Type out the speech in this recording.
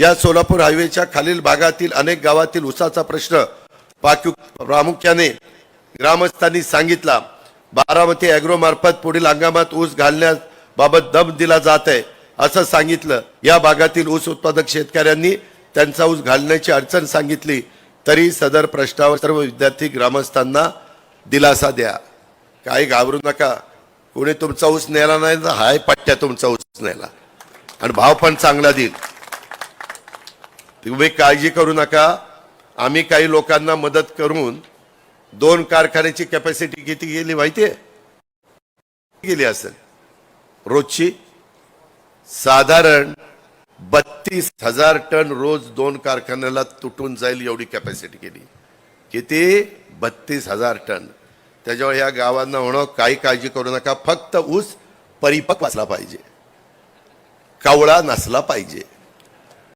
या सोलापूर हायवेच्या खालील भागातील अनेक गावातील ऊसाचा प्रश्न पाकु- प्रामुख्याने ग्रामस्थांनी सांगितला. बारामती ॲग्रोमार्फत पुढील हंगामात ऊस घालण्याबाबत दम दिला जात आहे असं सांगितलं. या भागातील ऊस उत्पादक शेतकऱ्यांनी त्यांचा ऊस घालण्याची अडचण सांगितली. तरी सदर प्रश्नावर सर्व विद्यार्थी ग्रामस्थांना दिलासा द्या. काही घाबरू नका. कोणी तुमचा ऊस नेला नाही तर हाय पट्ट्या तुमचा ऊस नेला. आणि भाव पण चांगला देईल. तुम्ही काळजी करू नका. आम्ही काही लोकांना मदत करून दोन कारखान्याची कॅपॅसिटी किती गेली माहिती आहे? गेली असेल. रोजची साधारण बत्तीस हजार टन रोज दोन कारखान्याला तुटून जाईल एवढी कॅपॅसिटी केली. किती? बत्तीस हजार टन. त्याच्यामुळे या गावांना म्हणून काही काळजी करू नका. फक्त ऊस परिपक्व असला पाहिजे. कावळा नसला पाहिजे.